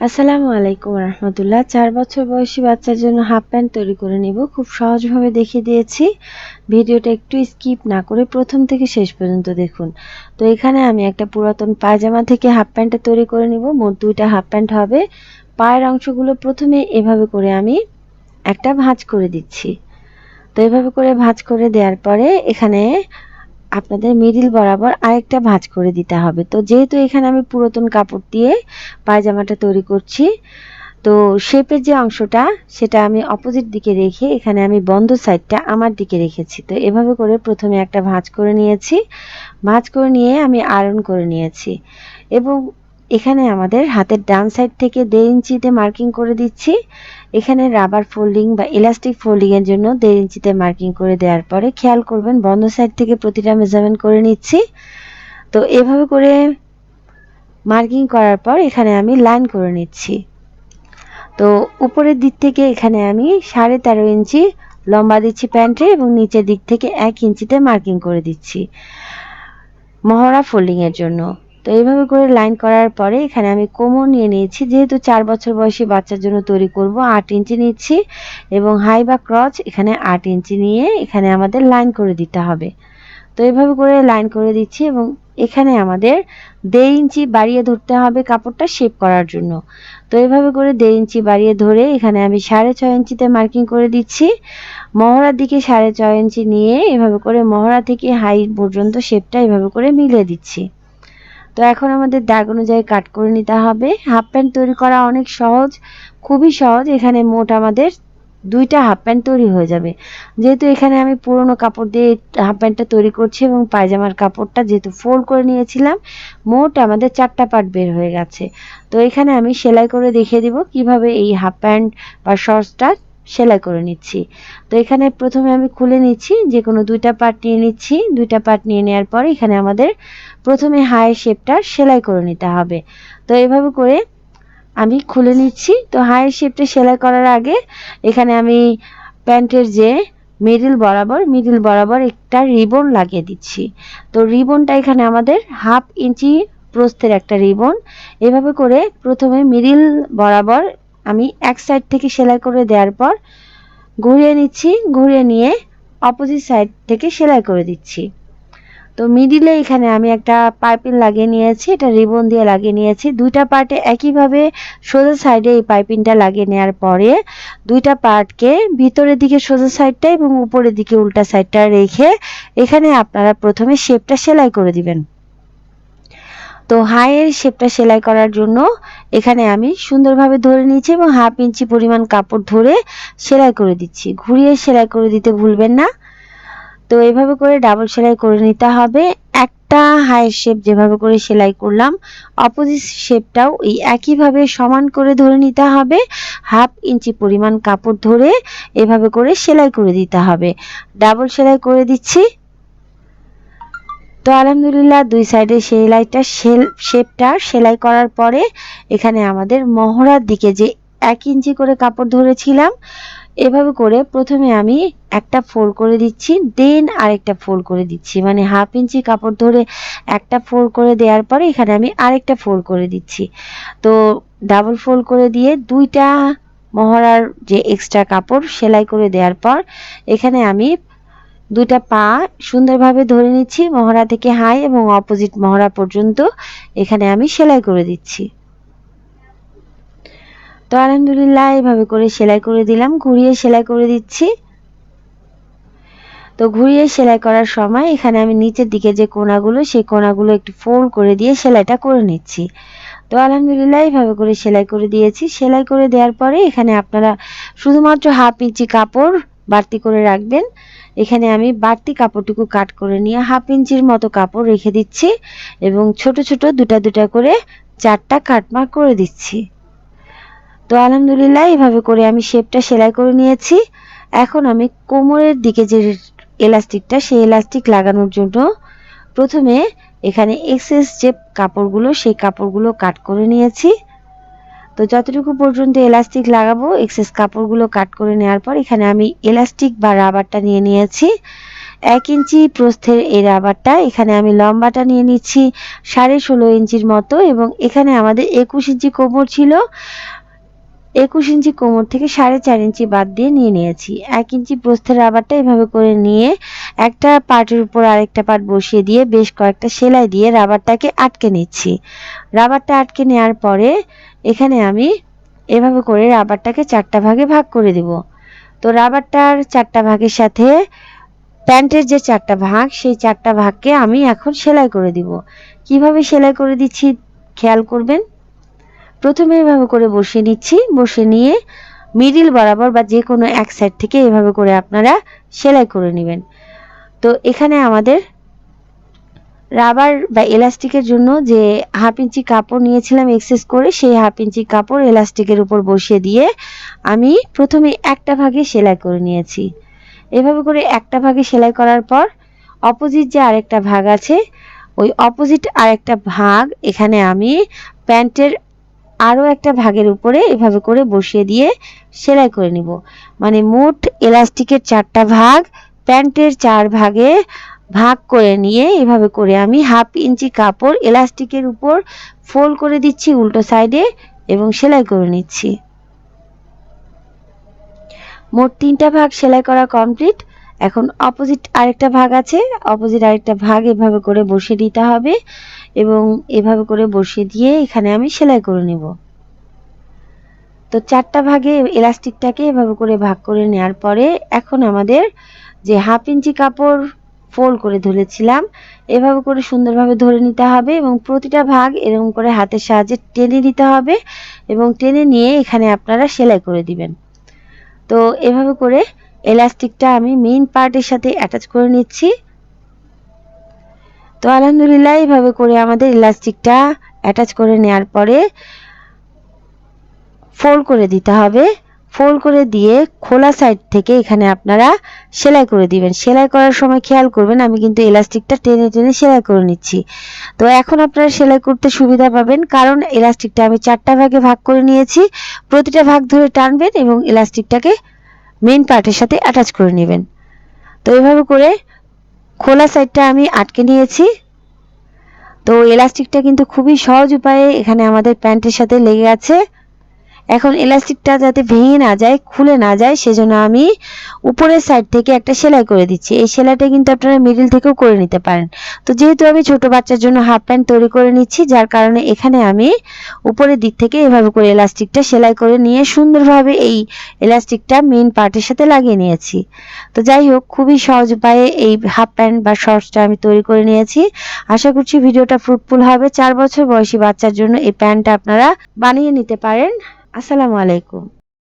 আসসালামু আলাইকুম রহমতুল্লাহ। চার বছর বয়সী বাচ্চার জন্য হাফ প্যান্ট তৈরি করে নিব। খুব সহজভাবে দেখিয়ে দিয়েছি। ভিডিওটা একটু স্কিপ না করে প্রথম থেকে শেষ পর্যন্ত দেখুন। তো এখানে আমি একটা পুরাতন পায়জামা থেকে হাফ প্যান্টটা তৈরি করে নিব। মোট দুইটা হাফ প্যান্ট হবে। পায়ের অংশগুলো প্রথমে এভাবে করে আমি একটা ভাঁজ করে দিচ্ছি। তো এভাবে করে ভাঁজ করে দেওয়ার পরে এখানে আপনাদের মিডিল বরাবর আরেকটা ভাঁজ করে দিতে হবে। তো যেহেতু এখানে আমি পুরাতন কাপড় দিয়ে পায়জামাটা তৈরি করছি, তো শেপের যে অংশটা সেটা আমি অপোজিট দিকে রেখে এখানে আমি বন্ধ সাইডটা আমার দিকে রেখেছি। তো এভাবে করে প্রথমে একটা ভাঁজ করে নিয়েছি। ভাঁজ করে নিয়ে আমি আয়রন করে নিয়েছি। এবং এখানে আমাদের হাতের ডান সাইড থেকে দেড় ইঞ্চিতে মার্কিং করে দিচ্ছি। এখানে রাবার ফোল্ডিং বা ইলাস্টিক ফোল্ডিং এর জন্য দেড় ইঞ্চিতে মার্কিং করে দেওয়ার পরে খেয়াল করবেন বন্ধ সাইড থেকে প্রতিটা মেজারমেন্ট করে নিচ্ছি। তো এভাবে করে মার্কিং করার পর এখানে আমি লাইন করে নিচ্ছি। তো উপরের দিক থেকে এখানে আমি সাড়ে তেরো ইঞ্চি লম্বা দিচ্ছি প্যান্টে এবং নিচের দিক থেকে এক ইঞ্চিতে মার্কিং করে দিচ্ছি। মহড়া ফোল্ডিংয়ের জন্য। তো এইভাবে করে লাইন করার পরে এখানে আমি কোমর নিয়ে নিয়েছি। যেহেতু চার বছর বয়সী বাচ্চার জন্য তৈরি করব, আট ইঞ্চি নিচ্ছি এবং হাই বা ক্রচ এখানে আট ইঞ্চি নিয়ে এখানে আমাদের লাইন করে দিতে হবে। তো এইভাবে করে লাইন করে দিচ্ছি এবং এখানে আমাদের দেড় ইঞ্চি বাড়িয়ে ধরতে হবে কাপড়টা শেপ করার জন্য। তো এইভাবে করে দেড় ইঞ্চি বাড়িয়ে ধরে এখানে আমি সাড়ে ছয় ইঞ্চিতে মার্কিং করে দিচ্ছি। মহড়ার দিকে সাড়ে ছয় ইঞ্চি নিয়ে এভাবে করে মহড়া থেকে হাই পর্যন্ত শেপটা এভাবে করে মিলিয়ে দিচ্ছি। তো এখন আমাদের দাগ অনুযায়ী কাট করে নিতে হবে। হাফ প্যান্ট তৈরি করা অনেক সহজ, খুবই সহজ। এখানে মোট আমাদের দুইটা হাফ প্যান্ট তৈরি হয়ে যাবে। যেহেতু এখানে আমি পুরনো কাপড় দিয়ে হাফ প্যান্টটা তৈরি করছি এবং পায়জামার কাপড়টা যেহেতু ফোল্ড করে নিয়েছিলাম, মোট আমাদের চারটা পার্ট বের হয়ে গেছে। তো এখানে আমি সেলাই করে দেখিয়ে দিব কীভাবে এই হাফ প্যান্ট বা শর্টসটা সেলাই করে নিচ্ছি। তো এখানে প্রথমে আমি খুলে নিচ্ছি যে কোনো দুইটা পার্ট নিয়ে নিচ্ছি। দুইটা পার্ট নিয়ে নেওয়ার পর এখানে আমাদের প্রথমে হাই শেপটা সেলাই করে নিতে হবে। তো এভাবে করে আমি খুলে নিচ্ছি। তো হাই শেপটা সেলাই করার আগে এখানে আমি প্যান্টের যে মিডিল বরাবর মিডিল বরাবর একটা রিবন লাগিয়ে দিচ্ছি। তো রিবনটা এখানে আমাদের হাফ ইঞ্চি প্রস্থের একটা রিবন এভাবে করে প্রথমে মিডিল বরাবর আমি এক সাইড থেকে সেলাই করে দেওয়ার পর ঘুরিয়ে নিচ্ছি, ঘুরিয়ে নিয়ে অপোজিট সাইড থেকে সেলাই করে দিচ্ছি। তো মিডিলে এখানে আমি একটা পাইপিং লাগিয়ে নিয়েছি, এটা রিবন দিয়ে লাগিয়ে নিয়েছি। দুইটা পার্টে একইভাবে সোজা সাইডে এই পাইপিংটা লাগিয়ে নেওয়ার পরে দুইটা পার্টকে ভিতরের দিকে সোজা সাইডটা এবং উপরের দিকে উল্টা সাইডটা রেখে এখানে আপনারা প্রথমে শেপটা সেলাই করে দিবেন। তো হাইয়ের শেপটা সেলাই করার জন্য এখানে আমি সুন্দরভাবে ধরে নিয়েছি এবং হাফ ইঞ্চি পরিমাণ কাপড় ধরে সেলাই করে দিচ্ছি। ঘুরিয়ে সেলাই করে দিতে ভুলবেন না। তো এভাবে করে ডাবল সেলাই করে নিতে হবে। একটা হাইয়ের শেপ যেভাবে করে সেলাই করলাম অপোজিট শেপটাও এই একইভাবে সমান করে ধরে নিতে হবে। হাফ ইঞ্চি পরিমাণ কাপড় ধরে এভাবে করে সেলাই করে দিতে হবে। ডাবল সেলাই করে দিচ্ছি। তো আলহামদুলিল্লাহ দুই সাইডে সেলাইটা সেল শেপটা সেলাই করার পরে এখানে আমাদের মহড়ার দিকে যে এক ইঞ্চি করে কাপড় ধরেছিলাম, এভাবে করে প্রথমে আমি একটা ফোল্ড করে দিচ্ছি দেন আরেকটা ফোল্ড করে দিচ্ছি। মানে হাফ ইঞ্চি কাপড় ধরে একটা ফোল্ড করে দেওয়ার পরে এখানে আমি আরেকটা ফোল্ড করে দিচ্ছি। তো ডাবল ফোল্ড করে দিয়ে দুইটা মহড়ার যে এক্সট্রা কাপড় সেলাই করে দেওয়ার পর এখানে আমি দুটা পা সুন্দরভাবে ধরে নিচ্ছি, মহড়া থেকে হাই এবং অপোজিট মহড়া পর্যন্ত এখানে আমি সেলাই করে দিচ্ছি। তো আলহামদুলিল্লাহ এইভাবে করে সেলাই করে দিলাম, ঘুরিয়ে সেলাই করে দিচ্ছি। তো ঘুরিয়ে সেলাই করার সময় এখানে আমি নিচের দিকে যে কোনাগুলো, সেই কোনাগুলো একটু ফোল্ড করে দিয়ে সেলাইটা করে নিচ্ছি। তো আলহামদুলিল্লাহ এইভাবে করে সেলাই করে দিয়েছি। সেলাই করে দেওয়ার পরে এখানে আপনারা শুধুমাত্র হাফ ইঞ্চি কাপড় বাড়তি করে রাখবেন। এখানে আমি বাড়তি কাপড়টুকু কাট করে নিয়ে হাফ ইঞ্চির মতো কাপড় রেখে দিচ্ছি এবং ছোট ছোট দুটা দুটা করে চারটা কাটমার করে দিচ্ছি। তো আলহামদুলিল্লাহ এইভাবে করে আমি শেপটা সেলাই করে নিয়েছি। এখন আমি কোমরের দিকে যে এলাস্টিকটা, সেই এলাস্টিক লাগানোর জন্য প্রথমে এখানে এক্সেস যে কাপড়গুলো, সেই কাপড়গুলো কাট করে নিয়েছি। তো যতটুকু পর্যন্ত এলাস্টিক লাগাবো এক্সেস কাপড়গুলো কাট করে নেওয়ার পর এখানে আমি এলাস্টিক বা রাবারটা নিয়ে নিয়েছি। এক ইঞ্চি প্রস্থের এই রাবারটা এখানে আমি লম্বাটা নিয়ে নিচ্ছি সাড়ে ষোলো ইঞ্চির মতো এবং এখানে আমাদের একুশ ইঞ্চি কোমর ছিল। একুশ ইঞ্চি কোমর থেকে সাড়ে চার ইঞ্চি বাদ দিয়ে নিয়ে নিয়েছি। এক ইঞ্চি প্রস্থের রাবারটা এভাবে করে নিয়ে একটা পার্টের উপর আরেকটা পার্ট বসিয়ে দিয়ে বেশ কয়েকটা সেলাই দিয়ে রাবারটাকে আটকে নিচ্ছি। রাবারটা আটকে নেওয়ার পরে এখানে আমি এভাবে করে রাবারটাকে চারটা ভাগে ভাগ করে দেব। তো রাবারটার চারটা ভাগের সাথে প্যান্টের যে চারটা ভাগ, সেই চারটা ভাগকে আমি এখন সেলাই করে দিব। কীভাবে সেলাই করে দিচ্ছি খেয়াল করবেন? প্রথমে এভাবে করে বসিয়ে নিচ্ছি। বসে নিয়ে মিডিল বরাবর বা যে কোনো এক সাইড থেকে এভাবে করে আপনারা সেলাই করে নেবেন। তো এখানে আমাদের রাবার বা এলাস্টিকের জন্য যে হাফ ইঞ্চি কাপড় নিয়েছিলাম এক্সেস করে, সেই হাফ ইঞ্চি কাপড় এলাস্টিকের উপর বসিয়ে দিয়ে আমি প্রথমে একটা ভাগে সেলাই করে নিয়েছি। এভাবে করে একটা ভাগে সেলাই করার পর অপোজিট যে আরেকটা ভাগ আছে, ওই অপোজিট আরেকটা ভাগ এখানে আমি প্যান্টের আরও একটা ভাগের উপরে এভাবে করে বসিয়ে দিয়ে সেলাই করে নিব। মানে মোট এলাস্টিকের চারটা ভাগ প্যান্টের চার ভাগে ভাগ করে নিয়ে এভাবে করে আমি হাফ ইঞ্চি কাপড় এলাস্টিকের উপর ফোল্ড করে দিচ্ছি উল্টো সাইডে এবং সেলাই করে নিচ্ছি। মোট তিনটা ভাগ সেলাই করা কমপ্লিট। এখন অপোজিট আরেকটা ভাগ আছে। অপোজিট আরেকটা ভাগ এভাবে করে বসিয়ে দিতে হবে এবং এভাবে করে বসিয়ে দিয়ে এখানে আমি সেলাই করে নেব। তো চারটা ভাগে এলাস্টিকটাকে এভাবে করে ভাগ করে নেওয়ার পরে এখন আমাদের যে হাফ ইঞ্চি কাপড় ফোল্ড করে ধরেছিলাম, এভাবে করে সুন্দরভাবে ধরে নিতে হবে এবং প্রতিটা ভাগ এরকম করে হাতের সাহায্যে টেনে নিতে হবে এবং টেনে নিয়ে এখানে আপনারা সেলাই করে দিবেন। তো এভাবে করে এলাস্টিকটা আমি মেইন পার্টের সাথে অ্যাটাচ করে নিচ্ছি। তো আলহামদুলিল্লাহ এইভাবে করে আমাদের ইলাস্টিকটা অ্যাটাচ করে নেওয়ার পরে ফোল্ড করে দিতে হবে। ফোল্ড করে দিয়ে খোলা সাইড থেকে এখানে আপনারা সেলাই করে দিবেন। সেলাই করার সময় খেয়াল করবেন, আমি কিন্তু এলাস্টিকটা টেনে টেনে সেলাই করে নিচ্ছি। তো এখন আপনারা সেলাই করতে সুবিধা পাবেন, কারণ এলাস্টিকটা আমি চারটা ভাগে ভাগ করে নিয়েছি। প্রতিটা ভাগ ধরে টানবেন এবং এলাস্টিকটাকে মেন পার্টের সাথে অ্যাটাচ করে নেবেন। তো এভাবে করে খোলা সাইডটা আমি আটকে নিয়েছি। তো এলাস্টিকটা কিন্তু খুবই সহজ উপায়ে এখানে আমাদের প্যান্টের সাথে লেগে আছে। এখন এলাস্টিকটা যাতে ভেঙে না যায়, খুলে না যায়, সেজন্য আমি উপরের সাইড থেকে একটা সেলাই করে দিচ্ছি। এই সেলাইটা কিন্তু আপনারা মিডিল থেকেও করে নিতে পারেন। তো যেহেতু আমি ছোট বাচ্চার জন্য হাফ প্যান্ট তৈরি করে নিচ্ছি, যার কারণে এখানে আমি উপরের দিক থেকে এভাবে করে এলাস্টিকটা সেলাই করে নিয়ে সুন্দরভাবে এই এলাস্টিকটা মেইন পার্টের সাথে লাগিয়ে নিয়েছি। তো যাই হোক, খুবই সহজ উপায়ে এই হাফ প্যান্ট বা শর্টসটা আমি তৈরি করে নিয়েছি। আশা করছি ভিডিওটা ফ্রুটফুল হবে। চার বছর বয়সী বাচ্চার জন্য এই প্যান্টটা আপনারা বানিয়ে নিতে পারেন। আসসালামু আলাইকুম।